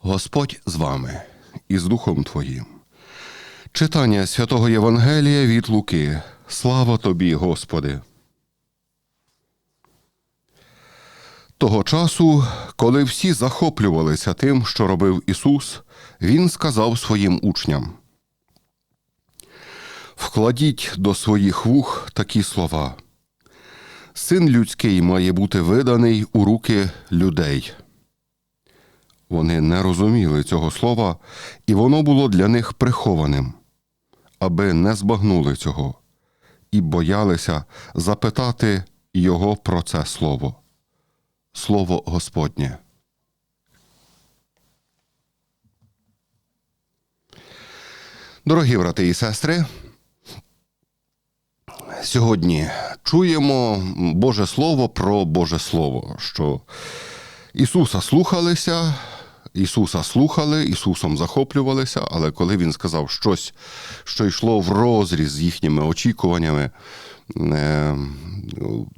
Господь з вами і з Духом Твоїм. Читання святого Євангелія від Луки. Слава тобі, Господи. Того часу, коли всі захоплювалися тим, що робив Ісус, Він сказав своїм учням: Вкладіть до своїх вух такі слова. Син людський має бути виданий у руки людей. Вони не розуміли цього слова, і воно було для них прихованим, аби не збагнули цього, і боялися запитати його про це слово. Слово Господнє. Дорогі брати і сестри, сьогодні чуємо Боже Слово про Боже Слово, що Ісуса слухалися, Ісуса слухали, Ісусом захоплювалися, але коли Він сказав щось, що йшло в розріз з їхніми очікуваннями, е,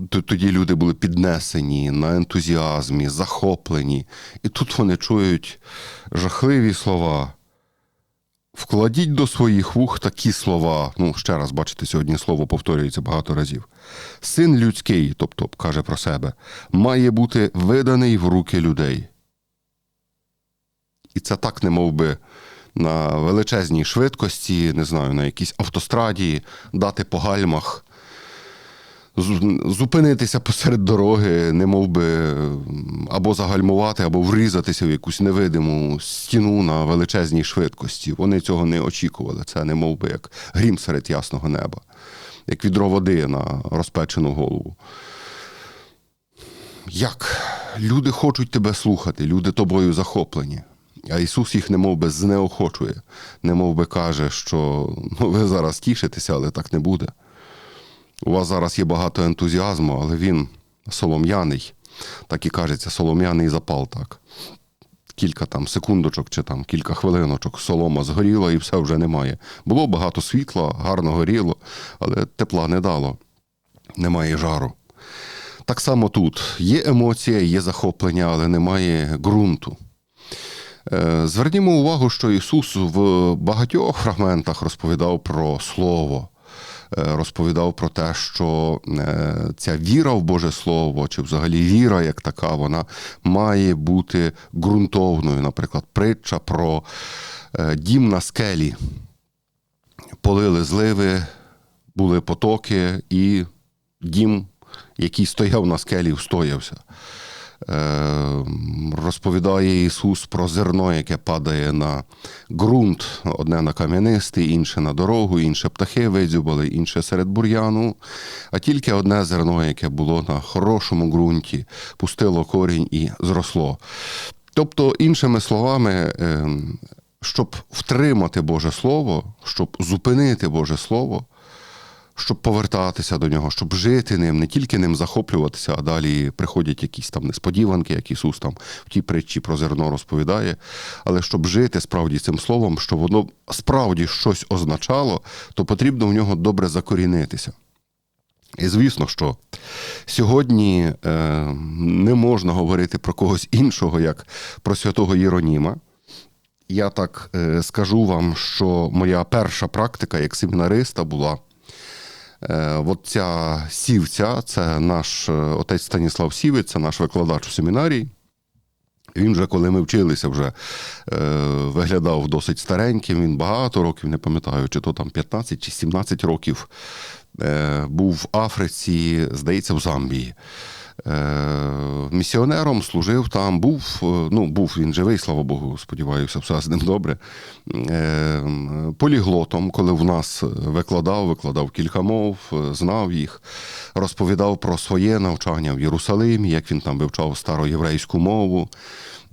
тоді люди були піднесені на ентузіазмі, захоплені. І тут вони чують жахливі слова. Вкладіть до своїх вух такі слова. Ну, ще раз, бачите, сьогодні слово повторюється багато разів. Син людський, тобто каже про себе, має бути виданий в руки людей. І це так, не мов би, на величезній швидкості, не знаю, на якійсь автостраді, дати по гальмах, зупинитися посеред дороги, не мов би, або загальмувати, або врізатися в якусь невидиму стіну на величезній швидкості. Вони цього не очікували. Це не мов би як грім серед ясного неба, як відро води на розпечену голову. Як люди хочуть тебе слухати, люди тобою захоплені. А Ісус їх немов би знеохочує, немов би каже, що ну, ви зараз тішитеся, але так не буде. У вас зараз є багато ентузіазму, але він солом'яний, так і кажеться, солом'яний запал, так. Кілька там секундочок чи там кілька хвилиночок солома згоріла і все вже немає. Було багато світла, гарно горіло, але тепла не дало, немає жару. Так само тут є емоція, є захоплення, але немає ґрунту. Е, Звернімо увагу, що Ісус в багатьох фрагментах розповідав про Слово, розповідав про те, що е, ця віра в Боже Слово, чи взагалі віра як така, вона має бути ґрунтовною. Наприклад, притча про е, дім на скелі. Полили зливи, були потоки, і дім, який стояв на скелі, встоявся. Е, Розповідає Ісус про зерно, яке падає на ґрунт, одне на кам'янистий, інше на дорогу, інше птахи видзюбали, інше серед бур'яну, а тільки одне зерно, яке було на хорошому ґрунті, пустило корінь і зросло. Тобто, іншими словами, е, щоб втримати Боже Слово, щоб зупинити Боже Слово, щоб повертатися до нього, щоб жити ним, не тільки ним захоплюватися, а далі приходять якісь там несподіванки, як Ісус там в тій притчі про зерно розповідає, але щоб жити справді цим словом, щоб воно справді щось означало, то потрібно в нього добре закорінитися. І звісно, що сьогодні е, не можна говорити про когось іншого, як про святого Єроніма. Я так е, скажу вам, що моя перша практика як семінариста була. Е, От ця сівця, це наш е, отець Станіслав Сівець, це наш викладач у семінарії. Він вже, коли ми вчилися, вже е, виглядав досить стареньким. Він багато років, не пам'ятаю, чи то там 15 чи 17 років був в Африці, здається, в Замбії. Місіонером служив там, був, ну, був він живий, слава Богу, сподіваюся, все з ним добре. Е, поліглотом, коли в нас викладав, викладав кілька мов, е, знав їх, розповідав про своє навчання в Єрусалимі, як він там вивчав староєврейську мову,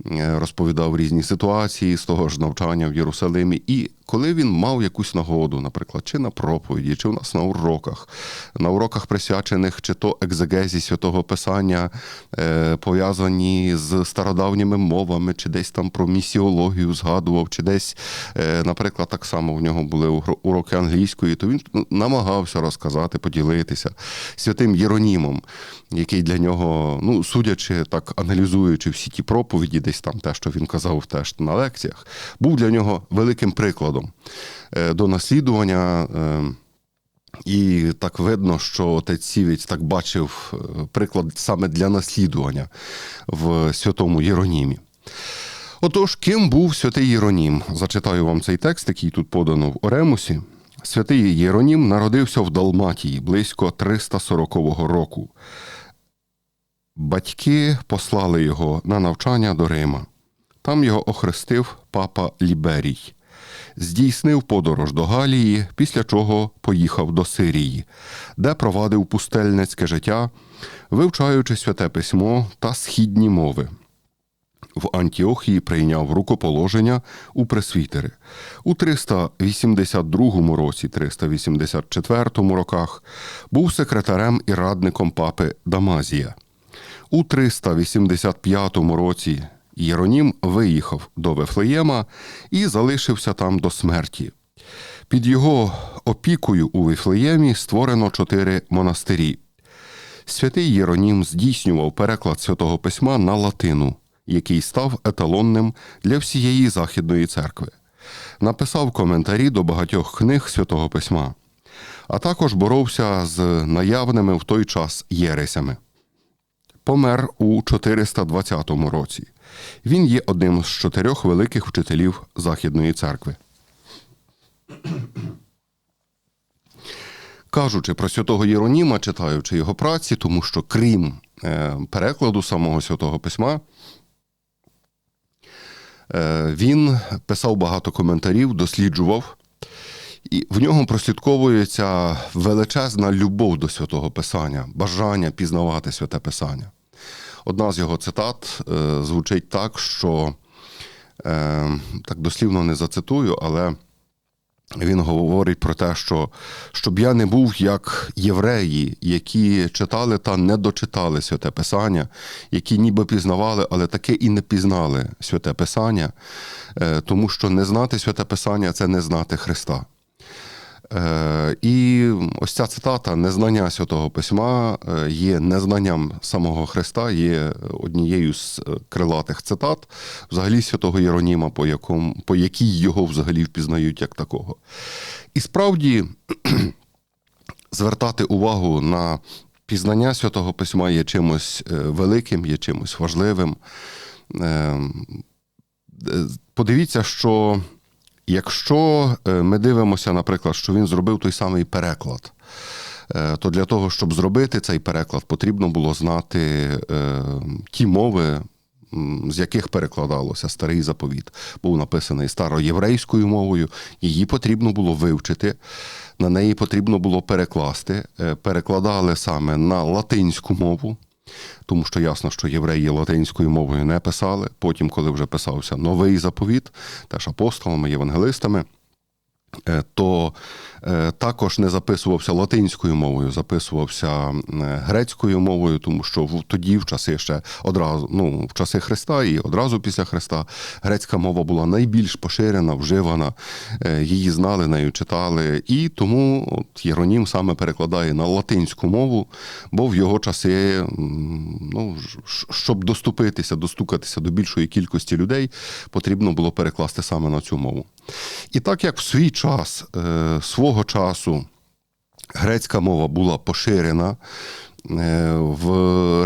е, розповідав різні ситуації з того ж навчання в Єрусалимі. І коли він мав якусь нагоду, наприклад, чи на проповіді, чи у нас на уроках, на уроках присвячених чи то екзегезі святого Писання, е, пов'язані з стародавніми мовами, чи десь там про місіологію згадував, чи десь, е, наприклад, так само в нього були уроки англійської, то він намагався розказати, поділитися святим Єронімом, який для нього, ну, судячи так, аналізуючи всі ті проповіді, десь там те, що він казав теж на лекціях, був для нього великим прикладом е, до наслідування. е, І так видно, що отець Сівець так бачив е, приклад саме для наслідування в святому Єронімі. Отож, ким був святий Єронім? Зачитаю вам цей текст, який тут подано в Оремусі. Святий Єронім народився в Далматії близько 340 року. Батьки послали його на навчання до Рима. Там його охрестив папа Ліберій. Здійснив подорож до Галії, після чого поїхав до Сирії, де провадив пустельницьке життя, вивчаючи святе письмо та східні мови. В Антіохії прийняв рукоположення у пресвітери. У 382 році, 384 роках був секретарем і радником папи Дамазія. У 385 році Єронім виїхав до Вифлеєма і залишився там до смерті. Під його опікою у Вифлеємі створено чотири монастирі. Святий Єронім здійснював переклад святого письма на латину, який став еталонним для всієї Західної церкви. Написав коментарі до багатьох книг святого письма, а також боровся з наявними в той час єресями. Помер у 420 році. Він є одним з чотирьох великих вчителів Західної церкви. Кажучи про святого Єроніма, читаючи його праці, тому що крім е, перекладу самого святого письма, е, він писав багато коментарів, досліджував, і в ньому прослідковується величезна любов до святого Писання, бажання пізнавати святе Писання. Одна з його цитат е, звучить так, що е, так дослівно не зацитую, але він говорить про те, що щоб я не був як євреї, які читали та не дочитали святе Писання, які ніби пізнавали, але таки і не пізнали святе Писання, е, тому що не знати святе Писання це не знати Христа. Е, І ось ця цитата незнання святого письма е, є незнанням самого Христа, є однією з е, крилатих цитат взагалі святого Єроніма, по якому по якій його взагалі впізнають як такого. І справді звертати увагу на пізнання святого письма є чимось великим, є чимось важливим. Е, е, Подивіться, що Якщо е, ми дивимося, наприклад, що він зробив той самий переклад, е, то для того, щоб зробити цей переклад, потрібно було знати е, ті мови, з яких перекладалося старий заповіт. Був написаний староєврейською мовою, її потрібно було вивчити, на неї потрібно було перекласти. Перекладали саме на латинську мову. Тому що ясно, що євреї латинською мовою не писали. Потім, коли вже писався новий заповіт, теж апостолами, євангелистами, то е, також не записувався латинською мовою, записувався е, грецькою мовою, тому що тоді, в часи ще одразу, ну, в часи Христа і одразу після Христа, грецька мова була найбільш поширена, вживана, е, її знали, нею читали. І тому от Єронім саме перекладає на латинську мову, бо в його часи, ну, щоб доступитися, достукатися до більшої кількості людей, потрібно було перекласти саме на цю мову. І так як в свій час, е, свого часу, грецька мова була поширена е, в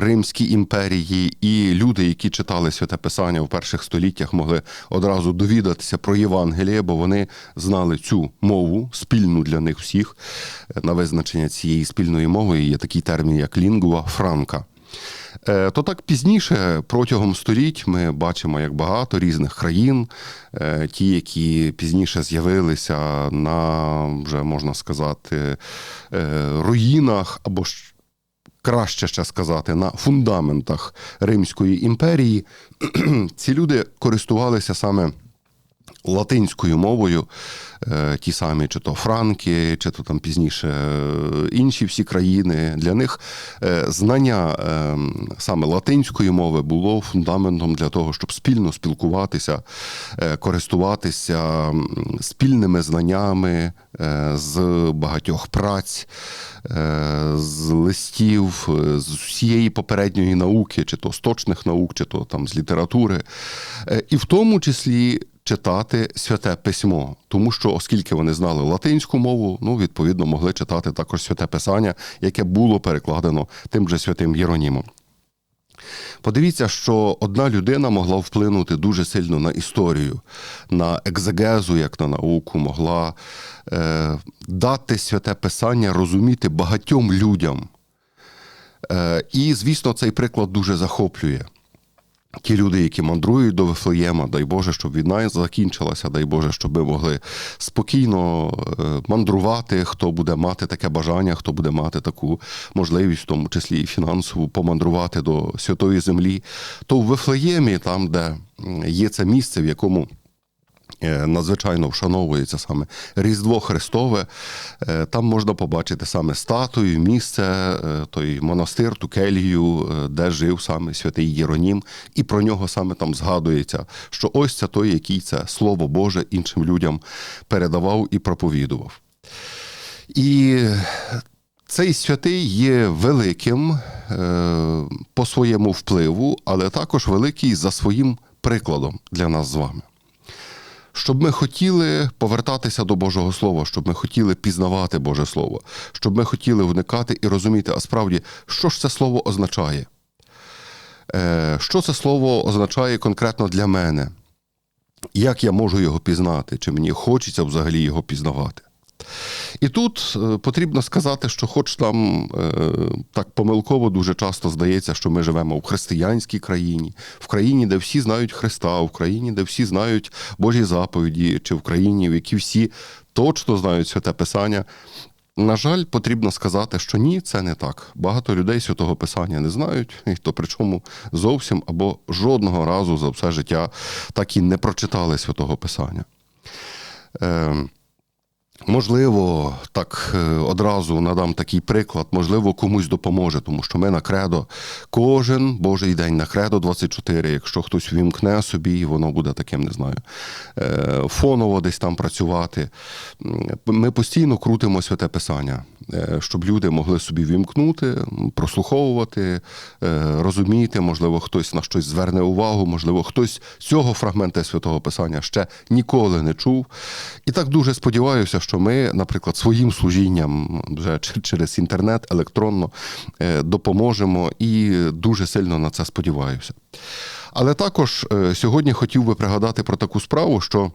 Римській імперії, і люди, які читали святе Писання в перших століттях, могли одразу довідатися про Євангеліє, бо вони знали цю мову спільну для них всіх. Е, На визначення цієї спільної мови є такий термін, як лінгва франка. Е, То так пізніше, протягом століть, ми бачимо, як багато різних країн, е, ті, які пізніше з'явилися на вже можна сказати е, руїнах або ж краще ще сказати, на фундаментах Римської імперії, ці люди користувалися саме латинською мовою, е, ті самі, чи то Франки, чи то там пізніше е, інші всі країни. Для них е, знання саме латинської мови було фундаментом для того, щоб спільно спілкуватися, користуватися спільними знаннями з багатьох праць, з листів, з усієї попередньої науки, чи то з точних наук, чи то там з літератури, і в тому числі читати святе письмо, тому що, оскільки вони знали латинську мову, ну відповідно могли читати також святе писання, яке було перекладено тим же святим Єронімом. Подивіться, що одна людина могла вплинути дуже сильно на історію, на екзегезу, як на науку, могла е, дати святе писання розуміти багатьом людям. Е, і, звісно, цей приклад дуже захоплює. Ті люди, які мандрують до Вифлеєма, дай Боже, щоб війна закінчилася, дай Боже, щоб ми могли спокійно е, мандрувати, хто буде мати таке бажання, хто буде мати таку можливість, в тому числі і фінансову, помандрувати до святої землі, то в Вифлеємі, там, де є це місце, в якому надзвичайно вшановується саме Різдво Христове. Е, Там можна побачити саме статую, місце, е, той монастир, ту келію, е, де жив саме святий Єронім, і про нього саме там згадується, що ось це той, який це Слово Боже іншим людям передавав і проповідував. І цей святий є великим е, по своєму впливу, але також великий за своїм прикладом для нас з вами. Щоб ми хотіли повертатися до Божого Слова, щоб ми хотіли пізнавати Боже Слово, щоб ми хотіли вникати і розуміти, а справді, що ж це слово означає? Е, Що це слово означає конкретно для мене? Як я можу його пізнати? Чи мені хочеться взагалі його пізнавати? І тут е, потрібно сказати, що, хоч нам е, так помилково дуже часто здається, що ми живемо в християнській країні, в країні, де всі знають Христа, в країні, де всі знають Божі заповіді, чи в країні, в якій всі точно знають святе Писання. На жаль, потрібно сказати, що ні, це не так. Багато людей святого Писання не знають, і то причому зовсім або жодного разу за все життя так і не прочитали святого Писання. Е, Можливо, так е, одразу надам такий приклад, можливо, комусь допоможе, тому що ми на кредо. Кожен божий день на кредо 24, якщо хтось вімкне собі, і воно буде таким, не знаю, е, фоново десь там працювати. Ми постійно крутимо святе писання, е, щоб люди могли собі вімкнути, прослуховувати, розуміти, можливо, хтось на щось зверне увагу, можливо, хтось цього фрагмента святого писання ще ніколи не чув. І так дуже сподіваюся, що ми, наприклад, своїм служінням вже через інтернет електронно е, допоможемо і дуже сильно на це сподіваюся. Але також е, сьогодні хотів би пригадати про таку справу, що.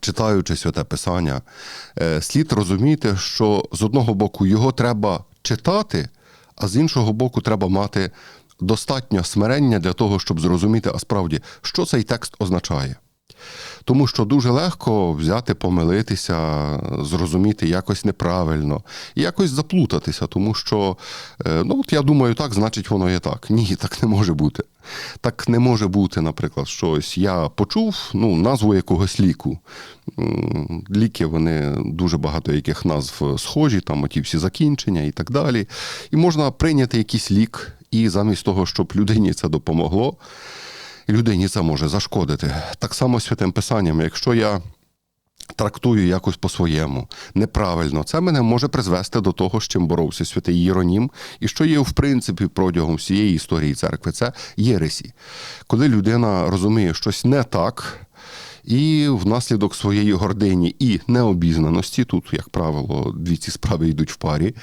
Читаючи святе Писання, е, слід розуміти, що з одного боку його треба читати, а з іншого боку, треба мати достатньо смирення для того, щоб зрозуміти, а справді, що цей текст означає. Тому що дуже легко взяти, помилитися, зрозуміти якось неправильно, і якось заплутатися, тому що, е, ну от я думаю, так, значить, воно є так. Ні, так не може бути. Так не може бути, наприклад, щось. Я почув ну, назву якогось ліку. Ліки, вони дуже багато яких назв схожі, там оті всі закінчення і так далі. І можна прийняти якийсь лік, і замість того, щоб людині це допомогло, людині це може зашкодити. Так само святим писанням, якщо я трактую якось по-своєму, неправильно, це мене може призвести до того, з чим боровся святий Єронім, і що є в принципі протягом всієї історії церкви, це єресі. Коли людина розуміє щось не так. І внаслідок своєї гордині і необізнаності, тут, як правило, дві ці справи йдуть в парі,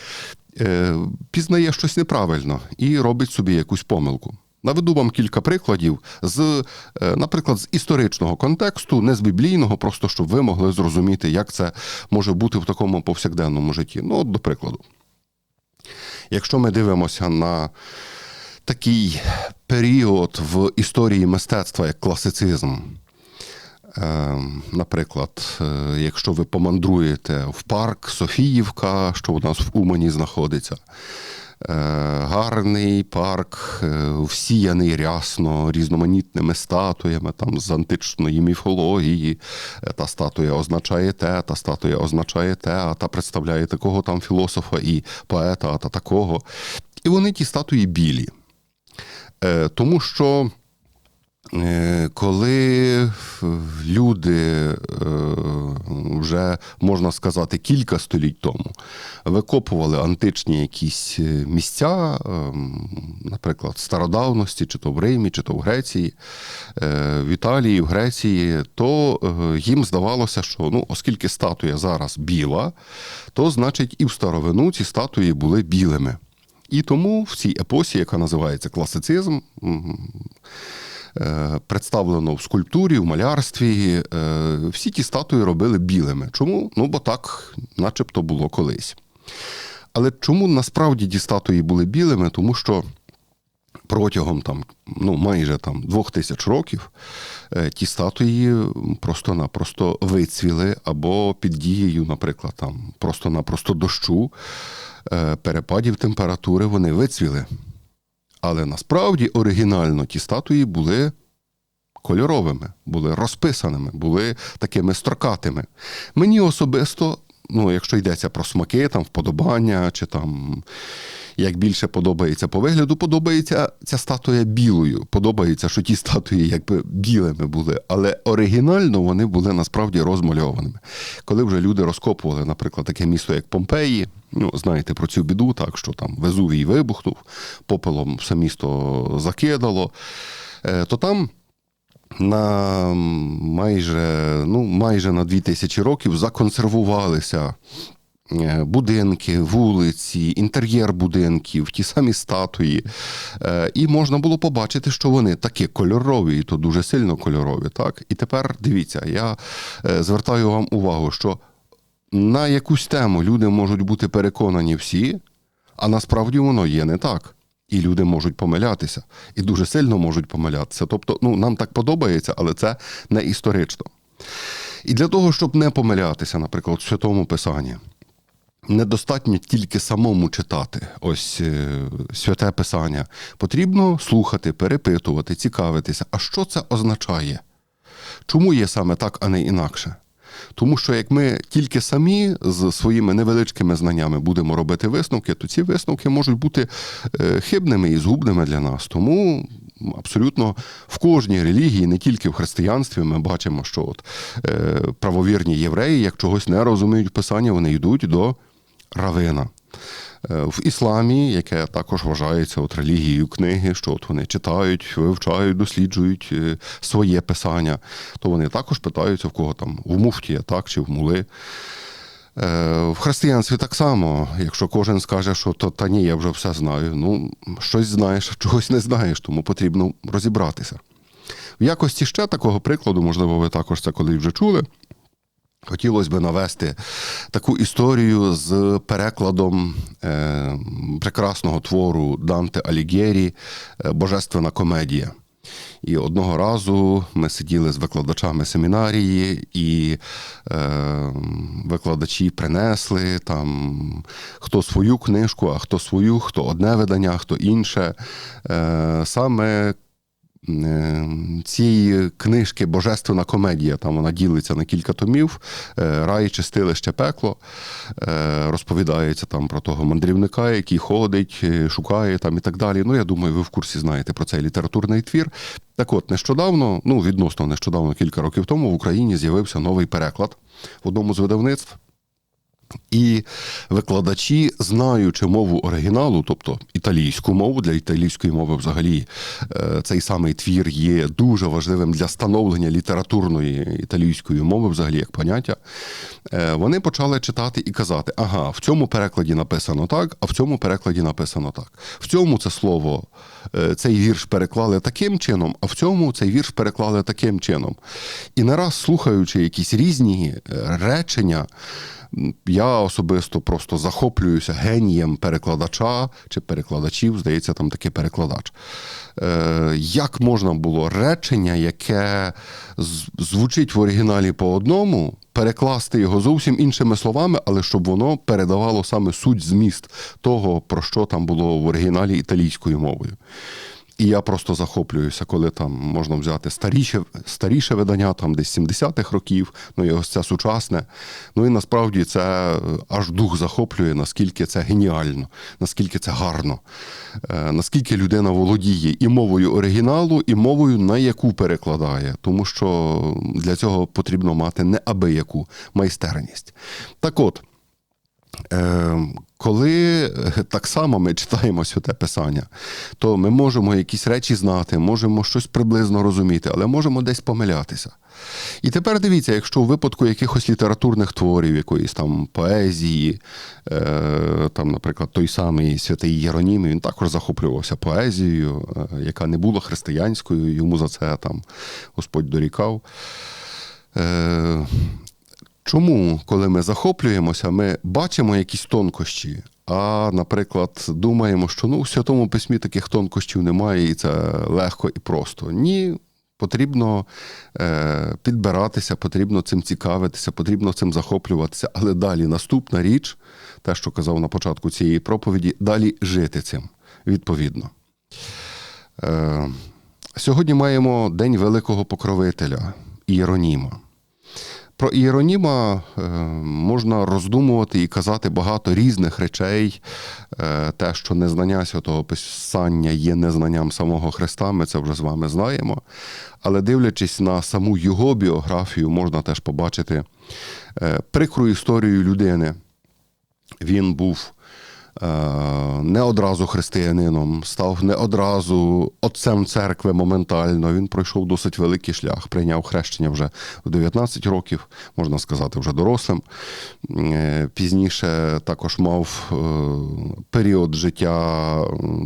е, пізнає щось неправильно і робить собі якусь помилку. Наведу вам кілька прикладів з, е, наприклад, з історичного контексту, не з біблійного, просто щоб ви могли зрозуміти, як це може бути в такому повсякденному житті. Ну, от, до прикладу, якщо ми дивимося на такий період в історії мистецтва, як класицизм, Е, Наприклад, е, якщо ви помандруєте в парк Софіївка, що у нас в Умані знаходиться, Гарний парк, е, всіяний рясно різноманітними статуями там, з античної міфології. Е, Та статуя означає те, та статуя означає те, а та представляє такого там філософа і поета, а та такого. І вони ті статуї білі. Е, Тому що Е, Коли люди е, вже можна сказати кілька століть тому викопували античні якісь е, місця, наприклад, стародавності, чи то в Римі, чи то в Греції, е, в Італії, в Греції, то е, їм здавалося, що ну, оскільки статуя зараз біла, то значить і в старовину ці статуї були білими. І тому в цій епосі, яка називається класицизм, е, представлено в скульптурі, в малярстві, е, всі ті статуї робили білими. Чому? Ну, бо так, начебто, було колись. Але чому насправді ті статуї були білими? Тому що протягом там, ну, майже там, двох тисяч років е, ті статуї просто-напросто вицвіли, або під дією, наприклад, там, просто-напросто дощу, е, перепадів температури вони вицвіли. Але насправді оригінально ті статуї були кольоровими, були розписаними, були такими строкатими. Мені особисто, ну, якщо йдеться про смаки, там, вподобання, чи там як більше подобається по вигляду, подобається ця статуя білою. Подобається, що ті статуї якби білими були, але оригінально вони були насправді розмальованими. Коли вже люди розкопували, наприклад, таке місто, як Помпеї, ну, знаєте про цю біду, так що там Везувій вибухнув, попелом все місто закидало, е, то там. На майже, ну, майже на 2000 років законсервувалися е, будинки, вулиці, інтер'єр будинків, ті самі статуї. Е, І можна було побачити, що вони такі кольорові, і то дуже сильно кольорові. Так? І тепер дивіться, я е, звертаю вам увагу, що на якусь тему люди можуть бути переконані всі, а насправді воно є не так. І люди можуть помилятися, і дуже сильно можуть помилятися. Тобто, ну нам так подобається, але це не історично. І для того, щоб не помилятися, наприклад, в святому Писанні, недостатньо тільки самому читати ось е, святе Писання. Потрібно слухати, перепитувати, цікавитися. А що це означає? Чому є саме так, а не інакше? Тому що як ми тільки самі з своїми невеличкими знаннями будемо робити висновки, то ці висновки можуть бути е, хибними і згубними для нас. Тому абсолютно в кожній релігії, не тільки в християнстві, ми бачимо, що от е, правовірні євреї, як чогось не розуміють в писанні, вони йдуть до равина. Е, В ісламі, яке також вважається от релігією книги, що от вони читають, вивчають, досліджують е, своє писання, то вони також питаються в кого там в муфтія, так чи в мули. Е, В християнстві так само, якщо кожен скаже, що то та ні, я вже все знаю. Ну, щось знаєш, чогось не знаєш, тому потрібно розібратися. В якості ще такого прикладу, можливо, ви також це колись вже чули. Хотілося б навести таку історію з перекладом е, прекрасного твору Данте Алігєрі е, Божественна комедія. І одного разу ми сиділи з викладачами семінарії, і е, викладачі принесли там хто свою книжку, а хто свою, хто одне видання, хто інше. Е, саме цієї книжки Божественна комедія, там вона ділиться на кілька томів, е, рай, чистилище, пекло. Е, Розповідається там про того мандрівника, який ходить, е, шукає там і так далі. Ну, я думаю, ви в курсі знаєте про цей літературний твір. Так от, нещодавно, ну відносно нещодавно, кілька років тому, в Україні з'явився новий переклад в одному з видавництв. І викладачі, знаючи мову оригіналу, тобто італійську мову, для італійської мови взагалі е, цей самий твір є дуже важливим для становлення літературної італійської мови, взагалі як поняття, е, вони почали читати і казати: ага, в цьому перекладі написано так, а в цьому перекладі написано так. В цьому це слово, е, цей вірш переклали таким чином, а в цьому цей вірш переклали таким чином. І не раз слухаючи якісь різні речення. Я особисто просто захоплююся генієм перекладача чи перекладачів, здається, там такий перекладач. Е, Як можна було речення, яке звучить в оригіналі по одному, перекласти його зовсім іншими словами, але щоб воно передавало саме суть зміст того, про що там було в оригіналі італійською мовою. І я просто захоплююся, коли там можна взяти старіше, старіше видання, там десь 70-х років, ну і ось це сучасне. Ну і насправді це аж дух захоплює, наскільки це геніально, наскільки це гарно, е, наскільки людина володіє і мовою оригіналу, і мовою, на яку перекладає, тому що для цього потрібно мати неабияку майстерність. Так от. Е, Коли е, так само ми читаємо святе писання, то ми можемо якісь речі знати, можемо щось приблизно розуміти, але можемо десь помилятися. І тепер дивіться, якщо у випадку якихось літературних творів, якоїсь там поезії, е, там, наприклад, той самий святий Єронім, він також захоплювався поезією, е, яка не була християнською, йому за це там Господь дорікав. Чому, коли ми захоплюємося, ми бачимо якісь тонкощі, а, наприклад, думаємо, що ну, в Святому Письмі таких тонкощів немає, і це легко і просто. Ні, потрібно е, підбиратися, потрібно цим цікавитися, потрібно цим захоплюватися. Але далі наступна річ, те, що казав на початку цієї проповіді, далі жити цим відповідно. Е, Сьогодні маємо День Великого Покровителя Іероніма. Про Іероніма е, можна роздумувати і казати багато різних речей. Е, те, що незнання святого Писання є незнанням самого Христа, ми це вже з вами знаємо. Але дивлячись на саму його біографію, можна теж побачити е, прикру історію людини. Він був не одразу християнином, став не одразу отцем церкви моментально. Він пройшов досить великий шлях, прийняв хрещення вже в 19 років, можна сказати, вже дорослим. Е, Пізніше також мав е, період життя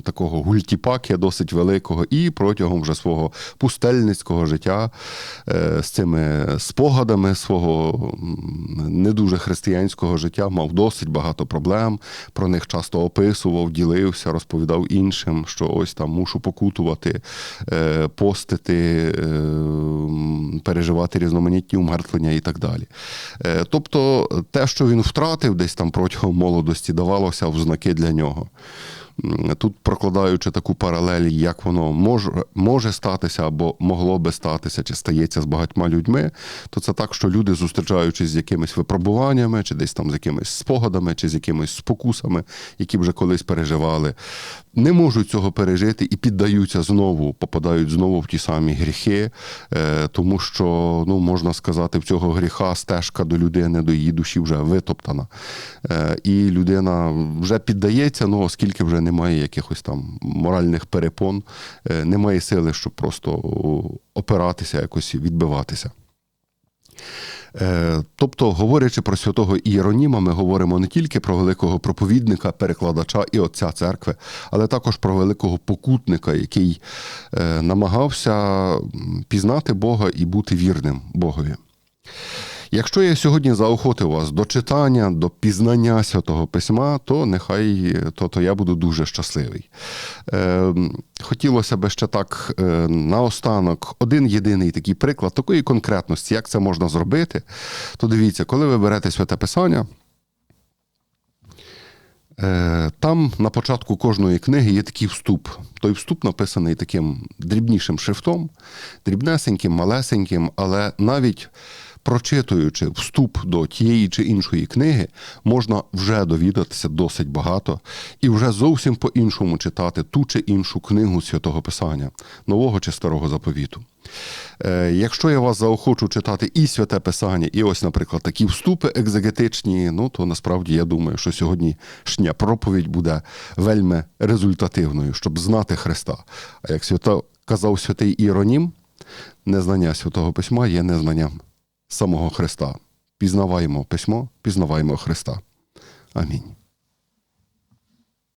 такого гультіпаки досить великого, і протягом вже свого пустельницького життя е, з цими спогадами свого не дуже християнського життя мав досить багато проблем. Про них часто описував, ділився, розповідав іншим, що ось там мушу покутувати, е, постити, е, переживати різноманітні умертвлення і так далі. Е, Тобто те, що він втратив десь там протягом молодості, давалося в знаки для нього. Тут прокладаючи таку паралель, як воно може, може статися або могло би статися, чи стається з багатьма людьми, то це так, що люди, зустрічаючись з якимись випробуваннями, чи десь там з якимись спогадами, чи з якимись спокусами, які вже колись переживали, не можуть цього пережити і піддаються знову, попадають знову в ті самі гріхи, е, тому що, ну, можна сказати, в цього гріха стежка до людини, до її душі вже витоптана. Е, І людина вже піддається, ну, оскільки вже немає якихось там моральних перепон, е, немає сили, щоб просто опиратися, якось відбиватися. Е, Тобто, говорячи про святого Ієроніма, ми говоримо не тільки про великого проповідника, перекладача і отця церкви, але також про великого покутника, який е, намагався пізнати Бога і бути вірним Богові. Якщо я сьогодні заохотив вас до читання, до пізнання святого письма, то нехай то, то я буду дуже щасливий. Е, хотілося б ще так е, наостанок один єдиний такий приклад такої конкретності, як це можна зробити. То дивіться, коли ви берете святе писання. Е, Там на початку кожної книги є такий вступ. Той вступ написаний таким дрібнішим шрифтом, дрібнесеньким, малесеньким, але навіть прочитуючи вступ до тієї чи іншої книги, можна вже довідатися досить багато і вже зовсім по-іншому читати ту чи іншу книгу святого Писання, нового чи старого заповіту. Е, Якщо я вас заохочу читати і святе Писання, і ось, наприклад, такі вступи екзегетичні, ну то насправді я думаю, що сьогоднішня проповідь буде вельми результативною, щоб знати Христа. А як свято казав святий Іронім, незнання святого письма є незнанням самого Христа. Пізнаваємо письмо, пізнаваємо Христа. Амінь.